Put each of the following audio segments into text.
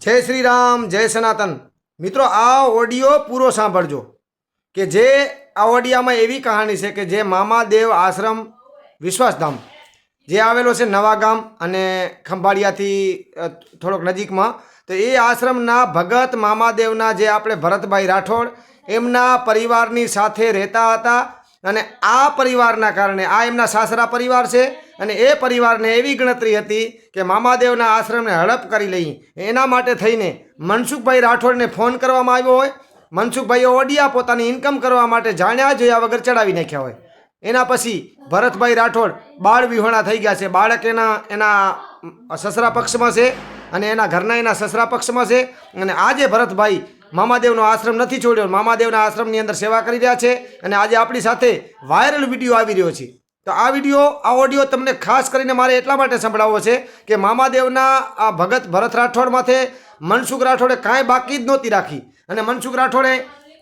જય શ્રી રામ, જય સનાતન. મિત્રો, આ ઓડિયો પૂરો સાંભળજો કે જે આ ઓડિયામાં એવી કહાણી છે કે જે મામાદેવ આશ્રમ વિશ્વાસધામ, જે આવેલો છે નવાગામ અને ખંભાળિયાથી થોડોક નજીકમાં. તો એ આશ્રમના ભગત મામાદેવના જે આપણે ભરતભાઈ રાઠોડ, એમના પરિવારની સાથે રહેતા હતા અને આ પરિવારના કારણે, આ એમના સાસરા પરિવાર છે અને એ પરિવારને એવી ગણતરી હતી કે મામાદેવના આશ્રમને હડપ કરી લઈ એના માટે થઈને મનસુખભાઈ રાઠોડને ફોન કરવામાં આવ્યો હોય. મનસુખભાઈએ ઓડિયા પોતાની ઇન્કમ કરવા માટે જાણ્યા જોયા વગર ચડાવી નાખ્યા હોય. એના પછી ભરતભાઈ રાઠોડ બાળ વિહોણા થઈ ગયા છે. બાળક એના એના સસરા પક્ષમાં છે અને એના ઘરના એના સસરા પક્ષમાં છે. અને આજે ભરતભાઈ મામાદેવનો આશ્રમ નથી છોડ્યો. મામાદેવના આશ્રમની અંદર સેવા કરી રહ્યા છે અને આજે આપણી સાથે વાયરલ વીડિયો આવી રહ્યો છે. તો આ વીડિયો, આ ઓડિયો તમને ખાસ કરીને મારે એટલા માટે સંભળાવવો છે કે મામાદેવના આ ભગત ભરત રાઠોડ માથે મનસુખ રાઠોડે કાંઈ બાકી જ નહોતી રાખી. અને મનસુખ રાઠોડે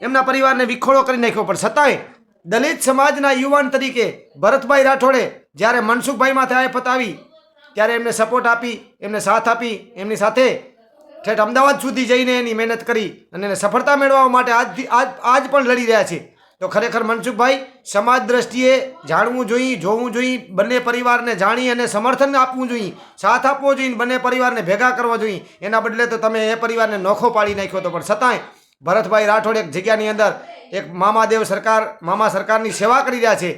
એમના પરિવારને વિખોળો કરી નાખ્યો. પણ છતાંય દલિત સમાજના યુવાન તરીકે ભરતભાઈ રાઠોડે જ્યારે મનસુખભાઈ માથે આફત આવી, ત્યારે એમને સપોર્ટ આપી, એમને સાથ આપી, એમની સાથે ઠેઠ અમદાવાદ સુધી જઈને એની મહેનત કરી અને એને સફળતા મેળવવા માટે આજથી આજ આજ પણ લડી રહ્યા છે. તો ખરેખર મનસુખભાઈ, સમાજ દ્રષ્ટિએ જાણવું જોઈએ, જોવું જોઈએ, બંને પરિવારને જાણી અને સમર્થન આપવું જોઈએ. સાથ આપવો જોઈએ બંને પરિવારને ભેગા કરવા જોઈએ. એના બદલે તો તમે એ પરિવારને નોખો પાડી નાખ્યો હતો પણ છતાંય ભરતભાઈ રાઠોડ એક જગ્યાની અંદર એક મામાદેવ સરકાર, મામા સરકારની સેવા કરી રહ્યા છે.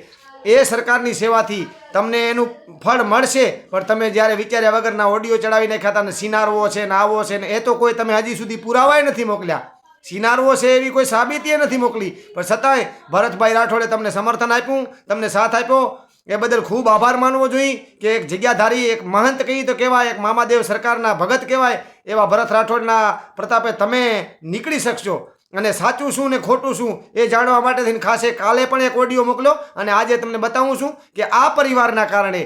એ સરકારની સેવાથી તમને એનું ફળ મળશે, પણ તમે જ્યારે વિચાર્યા વગરના ઓડિયો ચડાવી નાખ્યા હતા ને સિનારવો છે ને આવો છે ને એ તો કોઈ તમે હજી સુધી પુરાવાય નથી મોકલ્યા. સિનારવો છે એવી કોઈ સાબિતીએ નથી મોકલી. પણ છતાંય ભરતભાઈ રાઠોડે તમને સમર્થન આપ્યું, તમને સાથ આપ્યો. એ બદલ ખૂબ આભાર માનવો જોઈએ કે એક જગ્યાધારી, એક મહંત કહીએ તો કહેવાય, એક મામાદેવ સરકારના ભગત કહેવાય, એવા ભરત રાઠોડના પ્રતાપે તમે નીકળી શકશો. અને સાચું શું ને ખોટું શું એ જાણવા માટે થઈને ખાસે કાલે પણ એક ઓડિયો મોકલો અને આજે તમને બતાવું છું કે આ પરિવારના કારણે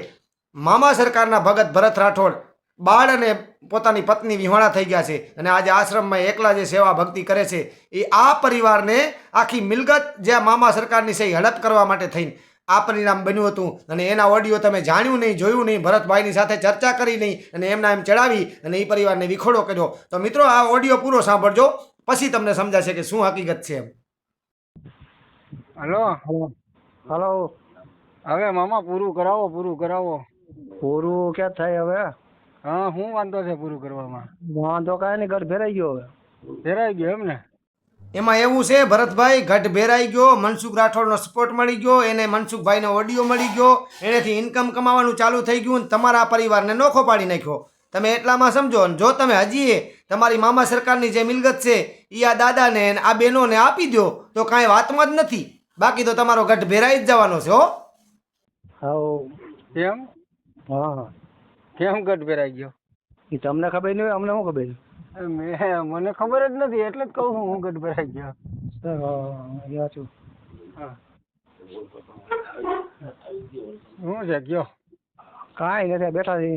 મામા સરકારના ભગત ભરત રાઠોડ બાળ અને પોતાની પત્ની વિહોણા થઈ ગયા છે અને આજે આશ્રમમાં એકલા જે સેવા ભક્તિ કરે છે એ આ પરિવારને આખી મિલકત જે મામા સરકારની છે એ હડપ કરવા માટે થઈને આ પરિણામ બન્યું હતું. અને એના ઓડિયો તમે જાણ્યું નહીં જોયું નહીં ભરતભાઈની સાથે ચર્ચા કરી નહીં અને એમના એમ ચડાવી અને એ પરિવારને વિખોડો કર્યો. તો મિત્રો આ ઓડિયો પૂરો સાંભળજો પછી તમને સમજાશે કે શું હકીકત છે એમ. હલો. હલો. હવે મામા પૂરું કરાવો પૂરું કરાવો. પૂરું ક્યાં થાય હવે? હા શું વાંધો છે પૂરું કરવામાં? વાંધો કાંઈ નહીં ઘર ફેરાઈ ગયો હવે. ફેરાઈ ગયો એમ ને એમાં એવું છે ભરતભાઈ ગઢ ભેરાઈ ગયો મનસુખ રાઠોડનો સપોર્ટ મળી ગયો એને મનસુખભાઈનો ઓડિયો મળી ગયો એનેથી ઇન્કમ કમાવાનું ચાલુ થઈ ગયું અને તમારા પરિવારને નોખો પાડી નાખ્યો. તમે એટલામાં સમજો અને જો તમે હજી તમારી મામા સરકારની જે મિલકત છે એ આ દાદાને આ બહેનોને આપી દો તો કાંઈ વાતમાં જ નથી. બાકી તો તમારો ગઢ ભેરાઈ જ જવાનો છે હો. એમ? હા. કેમ કટ ફેરાઈ ગયો? એ તમને ખબર નહીં હોય અમને શું ખબર મેં મને ખબર જ નથી એટલે જ કહું છું હું કટ ફેરાઈ ગયો. સર હા છું. હા. શું છે કયો કાંઈ નથી બેઠા છે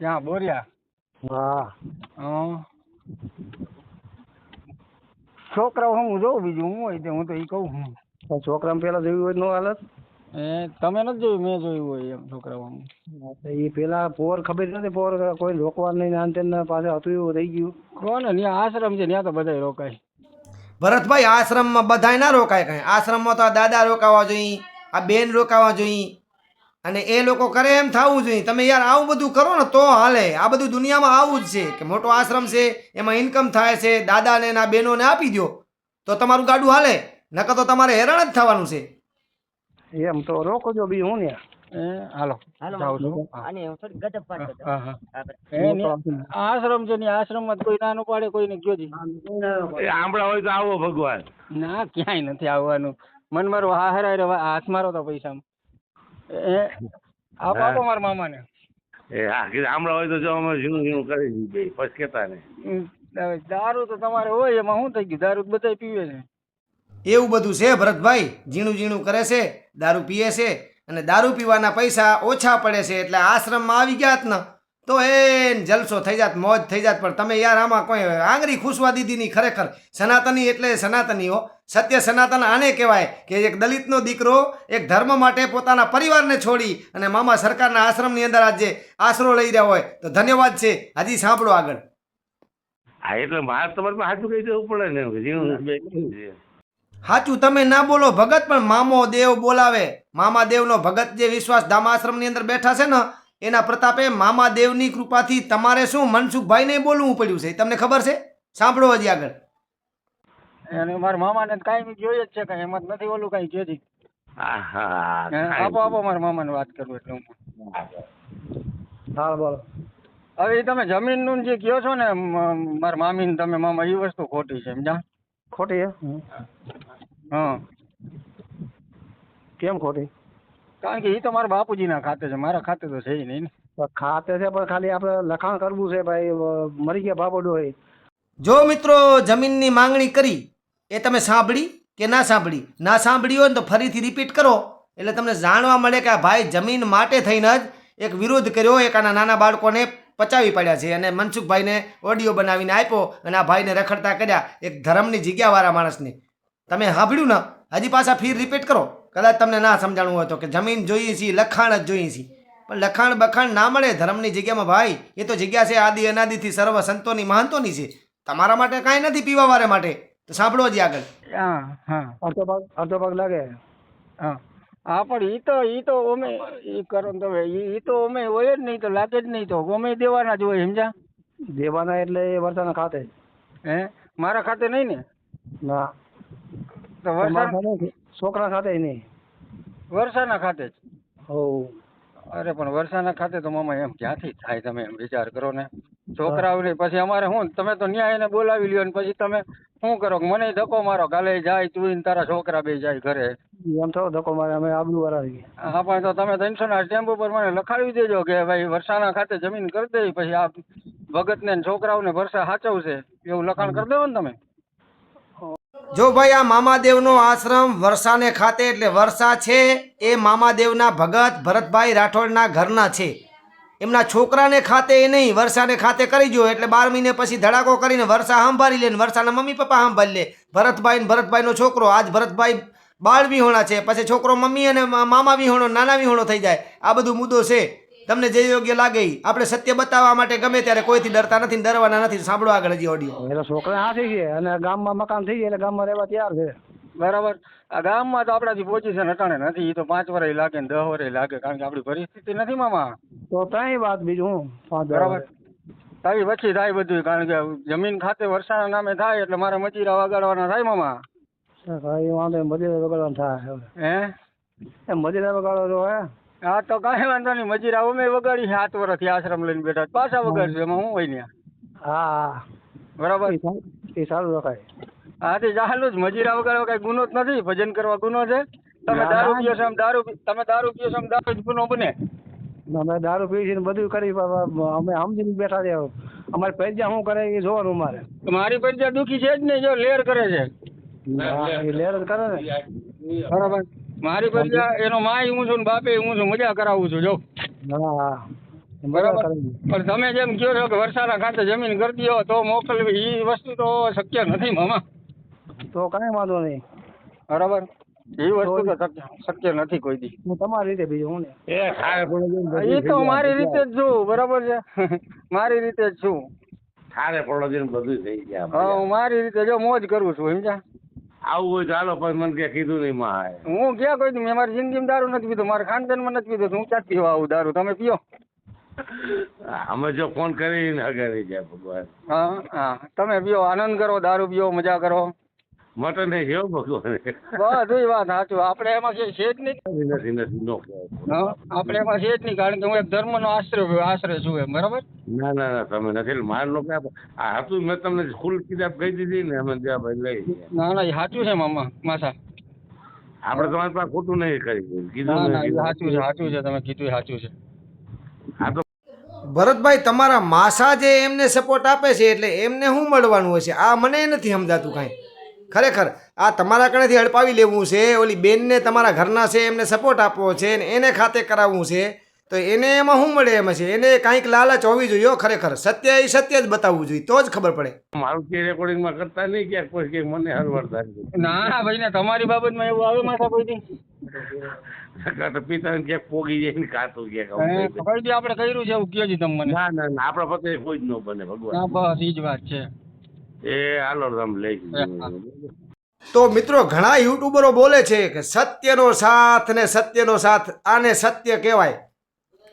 ત્યાં બોર્યા? હા. હા. છોકરાઓ હું જોઉં બીજું હું હોય તે હું તો એ કહું પણ છોકરાને પેલા જોયું હોય નો હાલત. એ તમે નથી જોયું? મેં જોયું હોય એમ છોકરાઓ એ પેલા પોર ખબર નથી પોર કોઈ રોકવા નહીં ને આન તેન પાસે હતું એવું થઈ ગયું. કોને? ત્યાં આશ્રમ છે ત્યાં તો બધાય રોકાય. ભરતભાઈ આશ્રમમાં બધાય ના રોકાય કાંઈ. આશ્રમમાં તો આ દાદા રોકાવા જોઈએ આ બેન રોકાવા જોઈએ. અને એ લોકો કરે એમ થવું જોઈએ. તમે યાર આવું બધું કરો ને તો હાલે. આ બધું દુનિયામાં આવું જ છે કે મોટો આશ્રમ છે એમાં ઇન્કમ થાય છે દાદાને એના બહેનોને આપી દો તો તમારું ગાડું હાલે. નકર તો તમારે હેરાન જ થવાનું છે. એમ તો રોકો જો બી હું ને? હાલો. જાઉં છું. હા. હું થોડી ગજબ વાત આશ્રમ છે ને આશ્રમમાં કોઈ નાનું પાડે કોઈ ને જી આંબળા હોય તો આવો ભગવાન. ના ક્યાંય નથી આવવાનું. મન મારો હા હરાય રે હાથ મારો તો પૈસા એ આપો આપો મારા મામાને. એ હા આંબળા હોય તો જો અમે ઝીણું ઝીણું કરી દઈએ. પછી કેતા ને દારૂ તો તમારે હોય એમાં શું થઈ ગયું? દારૂ બધા પીવે છે. એવું બધું છે ભરતભાઈ? ઝીણું ઝીણું કરે છે, દારૂ પીએ છે અને દારૂ પીવાના પૈસા ઓછા પડે છે એટલે આશ્રમમાં આવી ગયા ને તો એ જલસો થઈ જાત, મોજ થઈ જાત, પણ તમે યાર આમાં કોઈ આંગળી ખુશવા દીધી ખરેખર. સનાતની એટલે સનાતની હો. સત્ય સનાતન આને કહેવાય કે એક દલિતનો દીકરો એક ધર્મ માટે પોતાના પરિવારને છોડી અને મામા સરકારના આશ્રમની અંદર આજે આશરો લઈ રહ્યા હોય. તો ધન્યવાદ છે. હજી સાંભળો આગળ. હા, એટલે મારે તમારે સાચું કહી દેવું પડે ને. સાચું તમે ના બોલો ભગત પણ મામો દેવ બોલાવે. મામા દેવનો ભગત જે વિશ્વાસ ધામાશ્રમની અંદર બેઠા છે ને એના પ્રતાપે મામા દેવની કૃપાથી તમારે શું મનસુખભાઈને બોલવું પડ્યું છે? તમને ખબર છે? સાંભળો હજી આગળ. અને મારા મામાને કાંઈ જોઈએ જ છે કાંઈ એમાં જ નથી ઓલું કાંઈ જોઈ આપો આપો મારા મામાને વાત કરું એટલે હું. હા બોલો. હવે એ તમે જમીનનું જે કહો છો ને મારા મામીને તમે મામા એ વસ્તુ ખોટી છે સમજા ખોટી હે. હા. કેમ ખોટી? કારણ કે એ તો મારા બાપુજીના ખાતે છે મારા ખાતે તો છે નહીં ને. પણ ખાતે છે પણ ખાલી આપણે લખાણ કરવું છે ભાઈ મરી ગયા બાપો એ. જો મિત્રો જમીનની માંગણી કરી એ તમે સાંભળી કે ના સાંભળી? ના સાંભળી હોય ને તો ફરીથી રિપીટ કરો. એટલે તમને જાણવા મળે કે આ ભાઈ જમીન માટે થઈને જ એક વિરોધ કર્યો એક આના નાના બાળકોને પચાવી પાડ્યા છે. અને મનસુખભાઈને ઓડિયો બનાવીને આપ્યો અને આ ભાઈને રખડતા કર્યા એક ધર્મની જગ્યાવાળા માણસને. તમે સાંભળ્યું ને? હજી પાછા ફીર રિપીટ કરો. કદાચ તમને ના સમજાણું હોય તો કે જમીન જોઈએ છીએ લખાણ જ જોઈએ છીએ. પણ લખાણ બખાણ ના મળે ધર્મની જગ્યામાં ભાઈ એ તો જગ્યા છે આદિ અનાદિથી સર્વ સંતોની મહંતોની છે. તમારા માટે કાંઈ નથી પીવા વારે માટે. તો સાંભળો જ આગળ. હા હા. અડધો ભાગ અડધો ભાગ લાગે. હા. હા પણ ઈ તો ઈ તો અમે ઈ કરો ને તમે. ઈ ઈ તો અમે હોય જ નહીં તો લાગે જ નહીં તો. અમે દેવાના જ હોય સમજા દેવાના એટલે એ વર્ષાના ખાતે. હે? મારા ખાતે નહીં ને? ના. તો નહીં. છોકરા ખાતે નહીં. વરસાના ખાતે જ? હોવ અરે પણ વરસાના ખાતે તો મામા એમ ક્યાંથી થાય તમે એમ વિચાર કરો ને? છોકરાઓને પછી અમારે શું તમે તો ન્યાય એને બોલાવી લ્યો ને પછી તમે શું કરો મને ધક્કો મારો કાલે જાય તું ને તારા છોકરા બે જાય ઘરે? એમ થયો ધક્કો મારે અમે આબલું વરાવી હા પણ તો તમે ત્રણસો ના ટેમ્પો ઉપર મને લખાવી દેજો કે ભાઈ વરસાના ખાતે જમીન કરી દે પછી આ ભગતને ને છોકરાઓને વરસા સાચવશે એવું લખાણ કરી દેવો ને તમે? જો ભાઈ આ મામાદેવનો આશ્રમ વર્ષાને ખાતે, એટલે વરસા છે, એ મામાદેવના ભગત ભરતભાઈ રાઠોડના ઘરના છે. એમના છોકરાને ખાતે એ નહીં, વરસાને ખાતે કરી જો એટલે બાર મહિને પછી ધડાકો કરીને વરસા સંભાળી લે ને વર્ષાના મમ્મી પપ્પા સંભાળી લે. ભરતભાઈ ભરતભાઈનો છોકરો, આજ ભરતભાઈ બાળ વિહોણા છે, પછી છોકરો મમ્મી અને મામા વિહોણો, નાના વિહોણો થઈ જાય. આ બધું મુદ્દો છે. તમને જે યોગ્ય લાગે આપણે સત્ય બતાવવા માટે ગમે ત્યારે કોઈથી ડરતા નથી ડરવાના નથી સાંભળો આગળ હજી ઓડિયો એટલે છોકરા હા થઈ ગયા અને ગામમાં મકાન થઈ ગયા એટલે ગામમાં રહેવા તૈયાર છે. બરાબર. આ ગામમાં તો આપણાથી પોઝિશન અટાણે નથી એ તો પાંચ વર્ષ લાગે ને દસ વર્ષ લાગે કારણ કે આપણી પરિસ્થિતિ નથી મામા. તો કઈ વાત બીજું હું પાંચ બરાબર. તાવી તારી પછી થાય બધું કારણ કે જમીન ખાતે વરસાદના નામે થાય એટલે મારે મજીરા વગાડવાના થાય મામા. કઈ વાંધો નહીં વગાડવાના વગાડવાનું થાય હે? એ મજીરા વગાડવા તો હે? હા તો કાંઈ વાંધો નહીં. મજીરા અમે વગાડી સાત વર્ષથી આશ્રમ લઈને બેઠા પાછા વગાડશું એમાં હું હોય ત્યાં? હા. બરાબર? એ સારું- રખાય. હા તે ચાલુ જ. મજીરા વગાડવા કઈ ગુનો જ નથી ભજન કરવા ગુનો છે. તમે દારૂ પીઓ છો દારૂ તમે દારૂ પીઓ છો દારૂ જ ગુનો બને. અમે દારૂ પી છીએ બધું કરી અમે સમજીને બેઠા છે અમારે પૈસા શું કરે એ જોવાનું મારે મારી પંચાયત દુખી છે જ નહીં જો લેર કરે છે. લેર કરે ને. બરાબર. મારી પંચાયત એનો માય હું છું ને બાપે હું છું મજા કરાવું છું જો. હા હા. બરાબર? પણ તમે જેમ કહો છો કે વરસાદના ખાતે જમીન કરતી હો તો મોકલવી એ વસ્તુ તો શક્ય નથી મામા. તો કાંઈ વાંધો નહીં. બરાબર? એ વસ્તુ તો શક્ય નથી કોઈ દી. હું તમારી રીતે બીજું હું ને? એ બધું તો મારી રીતે જ છું બરાબર છે? મારી રીતે જ છું. ખારે પડો બધું થઈ ગયા હા હું મારી રીતે જો મોજ કરું છું સમજ્યા? આવું હોય ચાલો પણ મને કે કીધું નહીં માં હું ક્યાં કોઈ મેં મારી જિંદગીમાં દારૂ નથી પીધું મારા ખાનદાનમાં નથી પીધું હું ક્યાં પીવા આવું દારૂ? તમે પીઓ. અમે જો ફોન કરીને કરી જાય ભગવાન. હા હા. તમે પીઓ આનંદ કરો દારૂ પીઓ મજા કરો. મટન નહીં છે ભગવાન. બધું વાત સાચું. આપણે એમાં છે જ નહીં. નથી નથી નો આપણે એમાં છે જ નહીં કારણ કે હું એક ધર્મનો આશ્રય આશ્રય છું એમ બરાબર? ના ના ના તમે નથી માર નો કે આ હતું મેં તમને ફૂલ કિતાબ કહી દીધી ને અમે ત્યાં ભાઈ લઈ ના ના એ સાચું છે મામા માસા. આપણે તમારી પાસે ખોટું નહીં કરી કીધું ના ના એ સાચું છે સાચું છે તમે કીધું સાચું છે. આ તો ભરતભાઈ તમારા માસા જે એમને સપોર્ટ આપે છે એટલે એમને શું મળવાનું હશે આ મને નથી સમજાતું કાંઈ. ખરેખર આ તમારા કણેથી હડપાવી લેવું છે ઓલી બેનને તમારા ઘરના છે એમને સપોર્ટ આપવો છે ને એને ખાતે કરાવવું છે તો એને એમાં શું મળે એમ છે? એને કાંઈક લાલચ હોવી જોઈએ ખરેખર. સત્ય એ સત્ય જ બતાવવું જોઈએ તો જ ખબર પડે. મારું કે રેકોર્ડિંગમાં કરતા નહીં ક્યાંક કોઈ કે મને હરવડ થાય ના ભાઈ ને તમારી બાબતમાં એવું આવે માથા કોઈ પિતા ક્યાંક પોગી જાય ને કાતું ક્યાંક આપણે કર્યું છે એવું કયો તમને. ના ના આપડે પતે કોઈ જ ન બને ભગવાન. બસ એ જ વાત છે. એ હાલો તમે લઈ તો મિત્રો, ઘણા યુટ્યુબરો બોલે છે કે સત્યનો સાથ ને સત્યનો સાથ, આને સત્ય કહેવાય.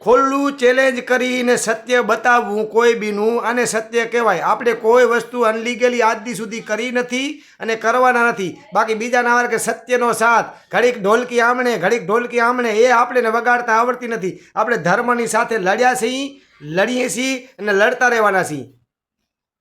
ખોલ્લું ચેલેન્જ કરીને સત્ય બતાવવું કોઈ બીનું આને સત્ય કહેવાય. આપણે કોઈ વસ્તુ અનલીગલી આજ દી સુધી કરી નથી અને કરવાના નથી. બાકી બીજા ના કે સત્યનો સાથ, ઘડીક ઢોલકી આમણે, ઘડીક ઢોલકી આમણે, એ આપણને વગાડતા આવડતી નથી. આપણે ધર્મની સાથે લડ્યા છીએ, લડીએ છીએ અને લડતા રહેવાના છીએ.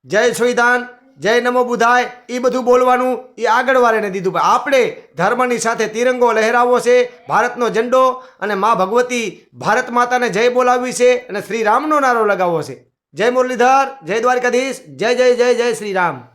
જય સંવિધાન જય નમો બુધાય એ બધું બોલવાનું એ આગળ વાળાને દીધું. પણ આપણે ધર્મની સાથે તિરંગો લહેરાવવો છે, ભારતનો ઝંડો અને મા ભગવતી ભારત માતાને જય બોલાવવી છે અને શ્રી રામનો નારો લગાવવો છે. જય મુરલીધર, જય દ્વારકાધીશ, જય જય જય જય શ્રી રામ